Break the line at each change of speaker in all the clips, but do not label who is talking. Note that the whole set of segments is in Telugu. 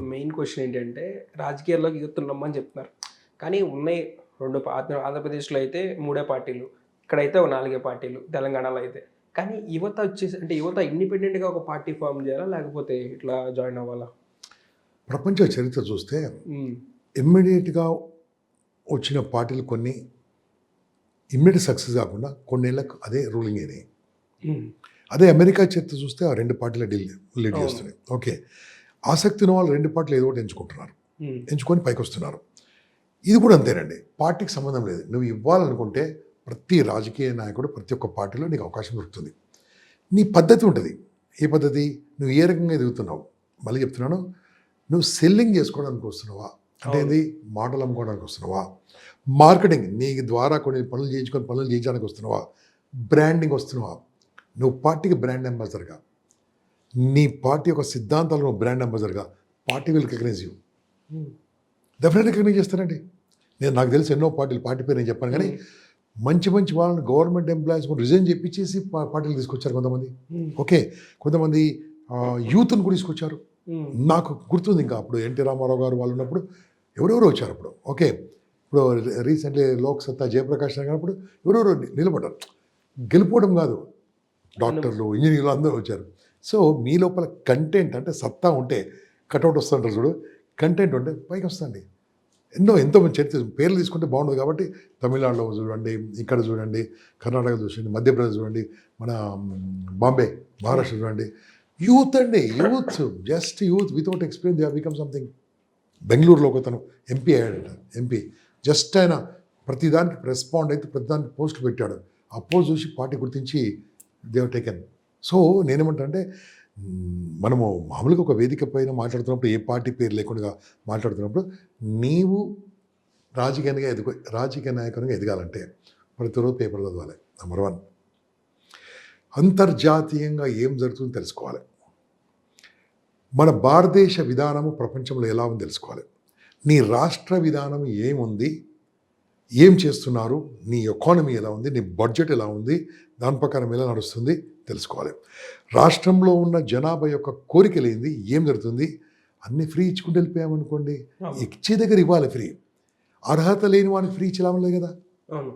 మెయిన్ క్వశ్చన్ ఏంటంటే రాజకీయాల్లోకి యూత్ నమ్మని చెప్తున్నారు. కానీ ఉన్నాయి రెండు ఆంధ్ర- ఆంధ్రప్రదేశ్లో అయితే మూడే పార్టీలు ఇక్కడైతే ఒక నాలుగే పార్టీలు తెలంగాణలో అయితే. కానీ యువత వచ్చేసి అంటే యువత ఇండిపెండెంట్గా ఒక పార్టీ ఫామ్ చేయాలా లేకపోతే ఇట్లా జాయిన్ అవ్వాలా?
ప్రపంచ చరిత్ర చూస్తే ఇమ్మీడియట్గా వచ్చిన పార్టీలు కొన్ని ఇమ్మీడియట్ సక్సెస్ కాకుండా కొన్నేళ్ళకు అదే రూలింగ్ అయినాయి. అదే అమెరికా చరిత్ర చూస్తే ఆ రెండు పార్టీలు డీల్ లీడ్. చేస్తున్నాయి. ఓకే. ఆసక్తి ఉన్న వాళ్ళు రెండు పార్టీలు ఏదో ఒకటి ఎంచుకుంటున్నారు. ఎంచుకొని పైకి వస్తున్నారు ఇది కూడా అంతేనండి. పార్టీకి సంబంధం లేదు. నువ్వు ఇవ్వాలనుకుంటే ప్రతి రాజకీయ నాయకుడు ప్రతి ఒక్క పార్టీలో నీకు అవకాశం దొరుకుతుంది. నీ పద్ధతి ఉంటుంది. ఏ పద్ధతి? నువ్వు ఏ రకంగా ఎదుగుతున్నావు? మళ్ళీ చెప్తున్నాను. నువ్వు సెల్లింగ్ చేసుకోవడానికి వస్తున్నావా? అంటే. ఏంది? మాటలు అమ్ముకోవడానికి వస్తున్నావా? మార్కెటింగ్ నీ ద్వారా కొన్ని పనులు చేయించుకొని పనులు చేయించడానికి వస్తున్నావా? బ్రాండింగ్ వస్తున్నావా? నువ్వు పార్టీకి బ్రాండ్ అంబాసిడర్గా. నీ పార్టీ యొక్క సిద్ధాంతాలు నువ్వు బ్రాండ్ అంబాసిడర్గా party will recognise you
um,
డెఫినెట్గా రికగ్నైజ్ చేస్తానండి. నేను నాకు తెలిసి ఎన్నో పార్టీలు పార్టీ పేరు నేను చెప్పాను కానీ మంచి మంచి వాళ్ళని గవర్నమెంట్ ఎంప్లాయీస్ కూడా రిజైన్ చేపించేసి పా- పార్టీలు తీసుకొచ్చారు కొంతమంది.
ఉమ్,
ఓకే కొంతమంది యూత్ని కూడా తీసుకొచ్చారు.
ఉమ్,
నాకు గుర్తుంది ఇంకా అప్పుడు ఎన్టీ రామారావు గారు వాళ్ళు ఉన్నప్పుడు ఎవరెవరో వచ్చారు అప్పుడు. ఓకే ఇప్పుడు రీసెంట్లీ లోక్ సత్తా జయప్రకాష్ అప్పుడు ఎవరెవరో నిలబడ్డారు. గెలుపోవడం కాదు. డాక్టర్లు ఇంజనీర్లు అందరూ వచ్చారు. సో మీ లోపల కంటెంట్ అంటే సత్తా ఉంటే కటౌట్ వస్తుంటారు చూడు. కంటెంట్ ఉంటే పైకి వస్తుంది. ఎన్నో ఎంతో మంది చరిత్ర పేర్లు తీసుకుంటే బాగుండదు కాబట్టి తమిళనాడులో చూడండి ఇక్కడ చూడండి కర్ణాటక చూడండి మధ్యప్రదేశ్ చూడండి మన బాంబే మహారాష్ట్ర చూడండి. యూత్ అండి youth just youth without experience they become something బెంగళూరులో ఒక తను ఎంపీ అయ్యాడంట ఎంపీ జస్ట్ ఆయన ప్రతిదానికి రెస్పాండ్ అయితే ప్రతిదానికి పోస్టులు పెట్టాడు. ఆ పోస్ట్ చూసి పార్టీ గుర్తించి దేవ్ టేకెన్ సో నేనేమంటా అంటే మనము మామూలుగా ఒక వేదిక పైన మాట్లాడుతున్నప్పుడు ఏ పార్టీ పేరు లేకుండా మాట్లాడుతున్నప్పుడు నీవు రాజకీయంగా ఎదుగు రాజకీయ నాయకునిగా ఎదగాలంటే ప్రతిరోజు పేపర్ చదవాలి నెంబర్ వన్. అంతర్జాతీయంగా ఏం జరుగుతుందో తెలుసుకోవాలి. మన భారతదేశ విధానము ప్రపంచంలో ఎలా ఉందో తెలుసుకోవాలి. నీ రాష్ట్ర విధానం ఏముంది? ఏం చేస్తున్నారు? నీ ఎకానమీ ఎలా ఉంది? నీ బడ్జెట్ ఎలా ఉంది? దాని ప్రకారం ఎలా నడుస్తుంది తెలుసుకోవాలి. రాష్ట్రంలో ఉన్న జనాభా యొక్క కోరికలు ఏంది ఏం జరుగుతుంది? అన్ని ఫ్రీ ఇచ్చుకుంటూ వెళ్ళిపోయామనుకోండి. ఇచ్చే దగ్గర ఇవ్వాలి ఫ్రీ. అర్హత లేని వానికి ఫ్రీ ఇచ్చే లాభం లేదు కదా?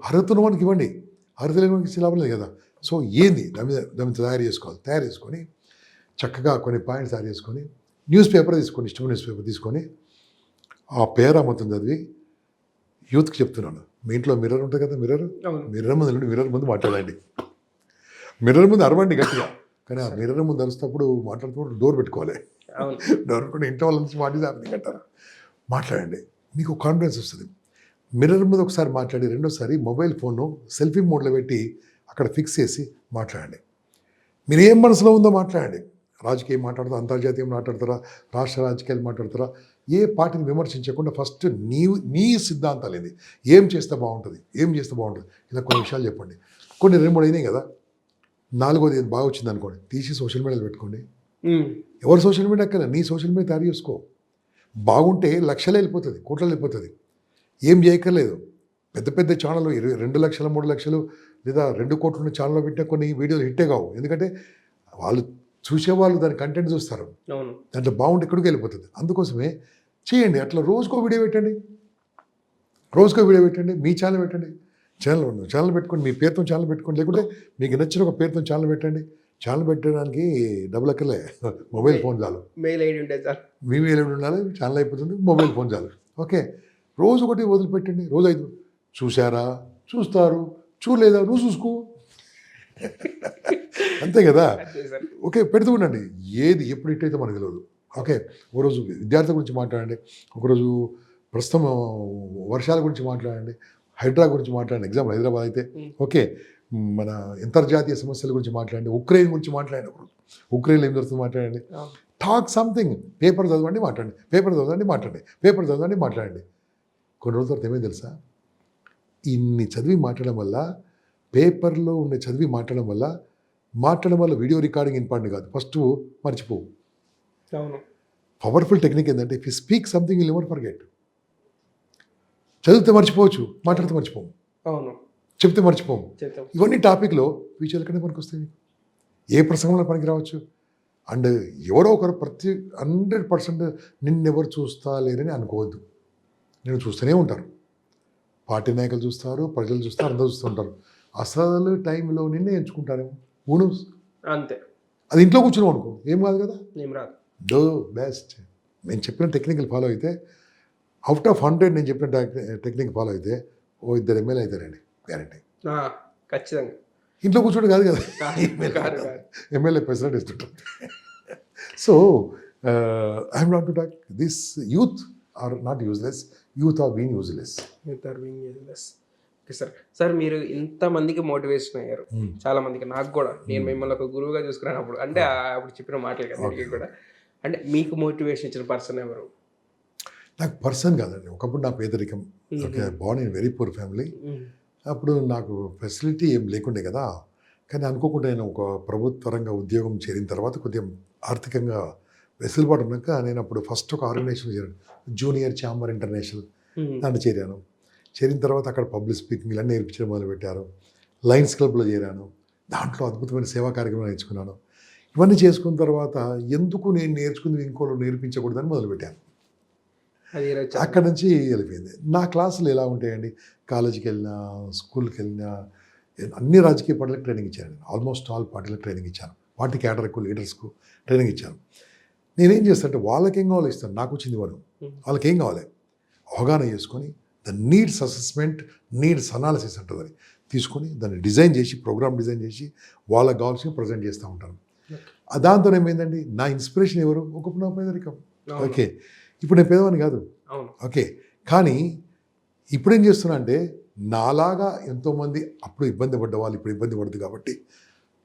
అర్హత ఉన్న వానికి ఇవ్వండి. అర్హత లేని వానికి ఇచ్చే లాభం లేదు కదా? సో ఏంది? దాని మీద దాని మీద తయారు చేసుకోవాలి. తయారు చేసుకొని చక్కగా కొన్ని పాయింట్స్ తయారు చేసుకొని న్యూస్ పేపర్ తీసుకోండి ఇష్టమైన న్యూస్ పేపర్ తీసుకొని ఆ పేరా మొత్తం చదివి యూత్కి చెప్తున్నాను. మీ ఇంట్లో మిర్రర్ ఉంటుంది కదా మిర్రర్? మిర్రర్ ముందు మిర్రర్ ముందు మాట్లాడండి. మిర్రర్ ముందు అరవండి గట్టిగా. కానీ ఆ మిర్రర్ ముందు అరుస్తున్నప్పుడు మాట్లాడుతున్నప్పుడు డోర్ పెట్టుకోవాలి. డోర్ పెట్టుకుని ఇంట్లో వాళ్ళ నుంచి వాటి హ్యాపెనింగ్ అంటారు. మాట్లాడండి. మీకు కాన్ఫిడెన్స్ వస్తుంది. మిర్రర్ మీద ఒకసారి మాట్లాడి రెండోసారి మొబైల్ ఫోన్ను సెల్ఫీ మోడ్లో పెట్టి అక్కడ ఫిక్స్ చేసి మాట్లాడండి. మీరు ఏం మనసులో ఉందో మాట్లాడండి. రాజకీయం మాట్లాడతారా? అంతర్జాతీయం మాట్లాడతారా? రాష్ట్ర రాజకీయాలు మాట్లాడతారా? ఏ పార్టీని విమర్శించకుండా ఫస్ట్ నీ నీ సిద్ధాంతాలు ఏంది? ఏం చేస్తే బాగుంటుంది? ఏం చేస్తే బాగుంటుంది? ఇలా కొన్ని విషయాలు చెప్పండి. కొన్ని రెండు మూడు అయినాయి కదా? నాలుగోది ఏది బాగా వచ్చింది అనుకోండి తీసి సోషల్ మీడియాలో పెట్టుకోండి. ఎవరు సోషల్ మీడియా కదా నీ సోషల్ మీడియా తయారు చేసుకో. బాగుంటే లక్షలే వెళ్ళిపోతుంది కోట్లలో వెళ్ళిపోతుంది. ఏం చేయక్కర్లేదు. పెద్ద పెద్ద ఛానల్ ఇరవై రెండు లక్షలు మూడు లక్షలు లేదా రెండు కోట్ల ఉన్న ఛానల్లో పెట్టిన కొన్ని వీడియోలు హిట్టే కావు. ఎందుకంటే వాళ్ళు చూసేవాళ్ళు దాని కంటెంట్ చూస్తారు. దాంట్లో బాగుంటే ఎక్కడికి వెళ్ళిపోతుంది. అందుకోసమే చేయండి. అట్లా రోజుకో వీడియో పెట్టండి. రోజుకో వీడియో పెట్టండి. మీ ఛానల్ పెట్టండి. ఛానల్ ఉంది ఛానల్ పెట్టుకోండి మీ పేరుతో ఛానల్ పెట్టుకోండి లేకుంటే మీకు నచ్చిన ఒక పేరుతో ఛానల్ పెట్టండి. ఛానల్ పెట్టడానికి డబ్బులు అక్కర్లే మొబైల్ ఫోన్ చాలు.
మెయిల్ ఐడి ఉంటే సార్
మీ వేలు ఉండాలి ఛానల్ అయిపోతుంది మొబైల్ ఫోన్ చాలు. ఓకే రోజు ఒకటి వదిలిపెట్టండి. రోజు ఐదు. చూశారా? చూస్తారు. చూడలేదా? నువ్వు చూసుకో. అంతే కదా? ఓకే పెడుతూ ఉండండి. ఏది ఎప్పుడు హిట్ అయితే మనకు తెలియదు ఓకే ఒకరోజు విద్యార్థుల గురించి మాట్లాడండి. ఒకరోజు ప్రస్తుతం వర్షాల గురించి మాట్లాడండి. హైడ్రా గురించి మాట్లాడండి. ఎగ్జాంపుల్ హైదరాబాద్ అయితే. ఓకే మన అంతర్జాతీయ సమస్యల గురించి మాట్లాడండి. ఉక్రెయిన్ గురించి మాట్లాడండి ఒకరోజు. ఉక్రెయిన్లో ఏం జరుగుతుందో మాట్లాడండి. Talk something. పేపర్ చదవండి మాట్లాడండి. పేపర్ చదవండి మాట్లాడండి. పేపర్ చదవండి మాట్లాడండి. కొన్ని రోజుల తర్వాత ఏమైంది తెలుసా? ఇన్ని చదివి మాట్లాడడం వల్ల పేపర్లో ఉండే చదివి మాట్లాడడం వల్ల మాట్లాడడం వల్ల వీడియో రికార్డింగ్ ఇంపార్టెంట్ కాదు. ఫస్ట్ మర్చిపోవు పవర్ఫుల్ టెక్నిక్ ఏంటంటే if you speak something will never forget చదివితే మర్చిపోవచ్చు మాట్లాడితే మర్చిపోము.
అవును.
చెప్తే మర్చిపోము. ఇవన్నీ టాపిక్లో ఫ్యూచర్ ఎక్కడ పనికి వస్తాయి ఏ ప్రసంగంలో పనికి రావచ్చు? అండ్ ఎవరో ఒకరు ప్రతి హండ్రెడ్ పర్సెంట్ నిన్నెవరు చూస్తా లేరని అనుకోవద్దు. నేను చూస్తూనే ఉంటారు. పార్టీ నాయకులు చూస్తారు ప్రజలు చూస్తారు అందరూ చూస్తుంటారు అసలు టైంలో నిన్నే ఎంచుకుంటారేమో? ఊను
అంతే.
అది ఇంట్లో కూర్చున్నాం అనుకో. ఏం కాదు కదా?
ఏం రాదు.
డో బెస్ట్ నేను చెప్పిన టెక్నికల్ ఫాలో అయితే అవుట్ ఆఫ్ హండ్రెడ్ నేను చెప్పిన టెక్నిక్ ఫాలో అయితే ఓ ఇద్దరు ఎమ్మెల్యే అవుతారండి గ్యారంటీ
ఖచ్చితంగా.
ఇంట్లో కూర్చోడం కాదు కదా. ఎమ్మెల్యే ప్రెసిడెంట్ ఇస్తుంటారు. So I'm not to talk this youth are not useless youth are been useless
ఇద్దరు being useless. Okay sir sir మీరు ఇంతమందికి మోటివేషన్ అయ్యారు. చాలా మందికి నాకు కూడా. నేను మిమ్మల్ని ఒక గురువుగా చూసుకున్నప్పుడు అంటే ఆ- అప్పుడు చెప్పిన మాటలు కదా కూడా. అంటే మీకు మోటివేషన్ ఇచ్చిన పర్సన్ ఎవరు?
నాకు పర్సన్ కాదండి. ఒకప్పుడు నా పేదరికం. Okay born in very poor family. అప్పుడు నాకు ఫెసిలిటీ ఏం లేకుండే కదా. కానీ అనుకోకుండా నేను ఒక ప్రభుత్వ రంగ ఉద్యోగం చేరిన తర్వాత కొద్దిగా ఆర్థికంగా వెసులుబాటు ఉన్నాక నేను అప్పుడు ఫస్ట్ ఒక ఆర్గనైజేషన్ చేరాను. Junior Chamber International. దాంట్లో చేరాను. చేరిన తర్వాత అక్కడ పబ్లిక్ స్పీకింగ్ ఇవన్నీ నేర్పించడం మొదలుపెట్టారు. లయన్స్ క్లబ్లో చేరాను. దాంట్లో అద్భుతమైన సేవా కార్యక్రమాలు నేర్చుకున్నాను. ఇవన్నీ చేసుకున్న తర్వాత ఎందుకు నేను నేర్చుకుంది ఇంకోళ్ళు నేర్పించకూడదని మొదలుపెట్టాను. అక్కడ నుంచి వెళ్ళిపోయింది. నా క్లాసులు ఎలా ఉంటాయండి? కాలేజీకి వెళ్ళినా స్కూల్కి వెళ్ళినా అన్ని రాజకీయ పార్టీలకు ట్రైనింగ్ ఇచ్చాను ఆల్మోస్ట్ ఆల్ పార్టీలకు ట్రైనింగ్ ఇచ్చాను. పార్టీ క్యాడర్కు లీడర్స్కు ట్రైనింగ్ ఇచ్చాను. నేనేం చేస్తానంటే వాళ్ళకి ఏం కావాలో ఇస్తాను. నాకు వచ్చింది వాళ్ళు
Hmm.
వాళ్ళకి ఏం కావాలి? అవగాహన చేసుకొని the needs assessment needs analysis అంటుందని తీసుకొని దాన్ని డిజైన్ చేసి ప్రోగ్రామ్ డిజైన్ చేసి వాళ్ళకి కావాల్సిన ప్రజెంట్ చేస్తూ ఉంటాను. దాంతో ఏమైందండి నా ఇన్స్పిరేషన్ ఎవరు? ఒకప్పుడు నా పేదరికం
అవును.
ఓకే. ఇప్పుడు నేను పేదవాడిని కాదు. ఓకే. కానీ ఇప్పుడేం చేస్తున్నా అంటే నాలాగా ఎంతోమంది అప్పుడు ఇబ్బంది పడ్డ వాళ్ళు ఇప్పుడు ఇబ్బంది పడదు కాబట్టి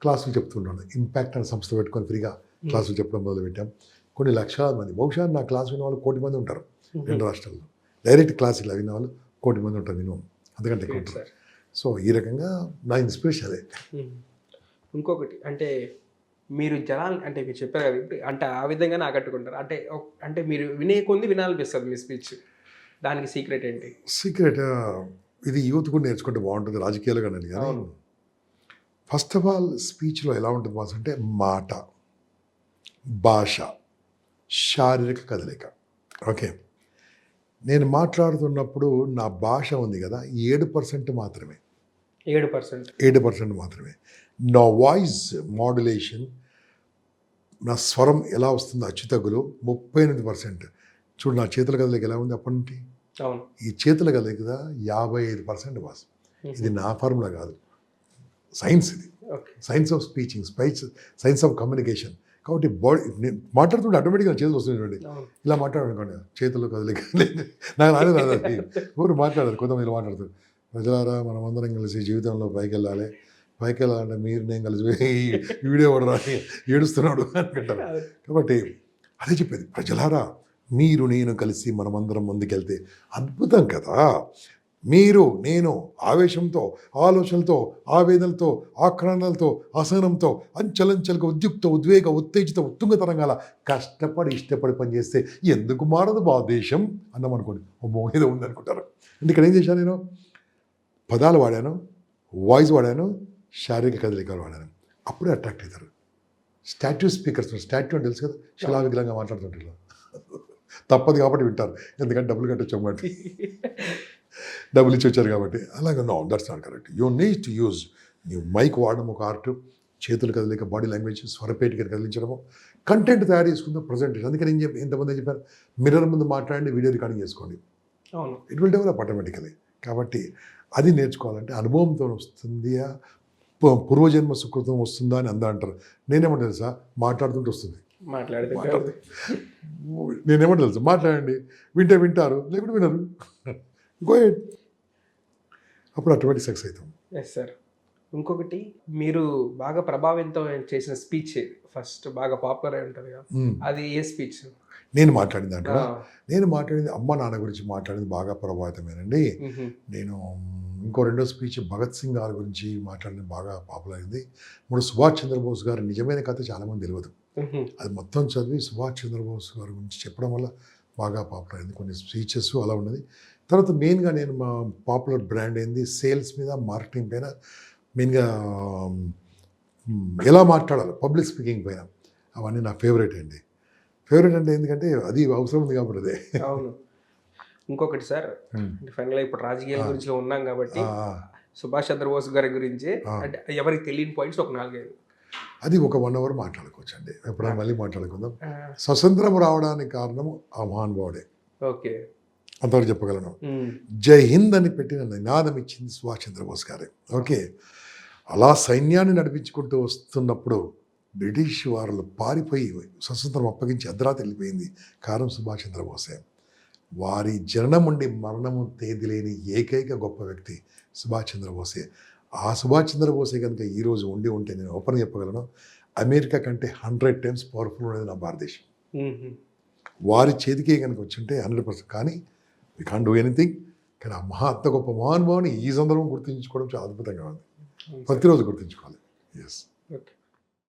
క్లాసులు చెప్తున్నాను. ఇంపాక్ట్ అనే సంస్థ పెట్టుకొని ఫ్రీగా క్లాసులు చెప్పడం మొదలుపెట్టాం. కొన్ని లక్షలాది మంది బహుశా నా క్లాస్ విన్న వాళ్ళు కోటి మంది ఉంటారు రెండు రాష్ట్రాల్లో. డైరెక్ట్ క్లాస్ ఇలా విన్న వాళ్ళు కోటి మంది ఉంటారు మినిమం. అంతకంటే ఎక్కువ ఉంటారు. సో ఈ రకంగా నా ఇన్స్పిరేషన్ అదే.
ఇంకొకటి అంటే మీరు జనాలు అంటే మీరు చెప్పారు కదా ఇప్పుడు అంటే ఆ విధంగానే ఆకట్టుకుంటారు. అంటే అంటే మీరు వినే కొంది వినాలనిపిస్తుంది మీ స్పీచ్. దానికి సీక్రెట్ ఏంటి?
సీక్రెట్ ఇది యూత్ కూడా నేర్చుకుంటే బాగుంటుంది రాజకీయాలు కానీ కానీ
అవును.
ఫస్ట్ ఆఫ్ ఆల్ స్పీచ్లో ఎలా ఉంటుంది బాస్ అంటే మాట భాష శారీరక కదలిక. ఓకే. నేను మాట్లాడుతున్నప్పుడు నా భాష ఉంది కదా ఏడు పర్సెంట్ మాత్రమే.
ఏడు పర్సెంట్.
ఏడు పర్సెంట్ మాత్రమే. నా వాయిస్ మాడ్యులేషన్ నా స్వరం ఎలా వస్తుందో అచ్చుతగ్గులు ముప్పై ఎనిమిది పర్సెంట్. చూడు నా చేతుల కదలిక ఎలా ఉంది అప్పటి నుండి? ఈ చేతుల కదలిక కదా యాభై ఐదు పర్సెంట్ బాస్ ఇది నా ఫార్ములా కాదు. సైన్స్ ఇది. Science of speeching spice science of communication. కాబట్టి బాడీ నేను మాట్లాడుతుంటే ఆటోమేటిక్గా చేతులు వస్తుంది చూడండి. ఇలా మాట్లాడనుకోండి చేతులు కదలిక నాకు రాలేదు ఎవరు మాట్లాడారు కొంతమంది మాట్లాడతారు. ప్రజలారా మనం అందరం కలిసి జీవితంలో పైకి వెళ్ళాలి పైకి వెళ్ళాలంటే మీరు నేను కలిసి ఈ వీడియో కూడా ఏడుస్తున్నాడు అనుకుంటారు కాబట్టి అదే చెప్పేది ప్రజలారా మీరు నేను కలిసి మనమందరం ముందుకెళ్తే అద్భుతం కదా. మీరు నేను ఆవేశంతో ఆలోచనలతో ఆవేదనలతో ఆక్రమణలతో అసహనంతో అంచలంచలుగా ఉద్యుక్త ఉద్వేగ ఉత్తేజిత ఉత్తుంగ తరంగాల కష్టపడి ఇష్టపడి పనిచేస్తే ఎందుకు మారదు బా దేశం? అన్నాం అనుకోండి ఓ ఏదో ఉందనుకుంటారు. అంటే ఇక్కడ ఏం చేశాను నేను? పదాలు వాడాను వాయిస్ వాడాను శారీరక కదలికలు వాడాను. అప్పుడే అట్రాక్ట్ అవుతారు స్టాట్యూ స్పీకర్స్ స్టాట్యూ అని తెలుసు కదా? శిలావిగ్రంగా మాట్లాడుతుంటారు. తప్పదు కాబట్టి వింటారు. ఎందుకంటే డబ్బులు కట్టొచ్చాం కాబట్టి డబ్బులు ఇచ్చి వచ్చారు కాబట్టి. అలాగే no that's not correct you need to use నువ్వు మైక్ వాడడం ఒక ఆర్ట్. చేతులు కదలిక బాడీ లాంగ్వేజ్ స్వరపేటికని కదిలించడము. కంటెంట్ తయారు చేసుకుందాం ప్రజెంటేషన్ అందుకని ఏం చెప్పి ఎంతమంది చెప్పారు? మిర్రర్ ముందు మాట్లాడండి వీడియో రికార్డింగ్ చేసుకోండి. ఇట్ విల్ డెవలప్ ఆటోమేటికలీ కాబట్టి అది నేర్చుకోవాలంటే అనుభవంతో వస్తుంది పూర్వజన్మ సుకృతం వస్తుందా అని అందా అంటారు. నేనేమంటా తెలుసా? మాట్లాడుతుంటే వస్తుంది.
మాట్లాడితే
నేనేమంటా తెలుసా? మాట్లాడండి. వింటే వింటారు లేకుంటే వినరు. గో అప్పుడు ఆటోమేటిక్ సక్సెస్ అవుతాం.
ఎస్ సార్ ఇంకొకటి మీరు బాగా ప్రభావితం చేసిన స్పీచ్ ఫస్ట్ బాగా పాపులర్ అయి ఉంటుంది కదా. అది ఏ స్పీచ్?
నేను మాట్లాడిన దాంట్లో నేను మాట్లాడింది అమ్మ నాన్న గురించి మాట్లాడింది బాగా ప్రభావితమేనండి. నేను ఇంకో రెండో స్పీచ్ భగత్ సింగ్ గారి గురించి మాట్లాడింది బాగా పాపులర్ అయింది. మూడు సుభాష్ చంద్రబోస్ గారి నిజమైన కథ చాలామంది తెలియదు. అది మొత్తం చదివి సుభాష్ చంద్రబోస్ గారి గురించి చెప్పడం వల్ల బాగా పాపులర్ అయింది. కొన్ని స్పీచెస్ అలా ఉన్నది. తర్వాత మెయిన్గా నేను మా పాపులర్ బ్రాండ్ ఏంది? సేల్స్ మీద మార్కెటింగ్ పైన మెయిన్గా ఎలా మాట్లాడాలి పబ్లిక్ స్పీకింగ్ పైన అవన్నీ నా ఫేవరెట్ అండి. ఫేవరెట్ అంటే ఎందుకంటే అది అవసరం ఉంది కాబట్టి అదే.
అవును. ఇంకొకటి సార్. ఫైనల్ ఇప్పుడు రాజకీయాల గురించి ఉన్నాం కాబట్టి. సుభాష్ చంద్రబోస్ గారి గురించి. అంటే ఎవరికి తెలియని పాయింట్స్ ఒక నాలుగైదు.
అది ఒక వన్ అవర్ మాట్లాడుకోవచ్చు అండి ఎప్పుడైనా మళ్ళీ మాట్లాడుకుందాం. స్వతంత్రం రావడానికి కారణం ఆ మహానుభావుడే.
ఓకే.
అంతవరకు చెప్పగలను. జై హింద్ అని పెట్టిన నినాదం ఇచ్చింది సుభాష్ చంద్రబోస్ గారే. ఓకే. అలా సైన్యాన్ని నడిపించుకుంటూ వస్తున్నప్పుడు బ్రిటిష్ వారు పారిపోయి స్వతంత్రం అప్పగించి అర్ధరాత్రి వెళ్ళిపోయింది. కారణం సుభాష్ చంద్రబోసే. వారి జననం ఉండి మరణము తేదీ లేని ఏకైక గొప్ప వ్యక్తి సుభాష్ చంద్రబోసే. ఆ సుభాష్ చంద్రబోసే కనుక ఈరోజు ఉండి ఉంటే నేను ఓపెన్ చెప్పగలను. అమెరికా కంటే హండ్రెడ్ టైమ్స్ పవర్ఫుల్ ఉండేది నా భారతదేశం. వారి చేతికే కనుక వచ్చింటే హండ్రెడ్ పర్సెంట్. కానీ వీ కాన్ డూ ఎనీథింగ్ కానీ ఆ మహా అంత గొప్ప మహానుభావుని ఈ సందర్భం గుర్తుంచుకోవడం చాలా అద్భుతంగా ఉంది. ప్రతిరోజు గుర్తుంచుకోవాలి. ఎస్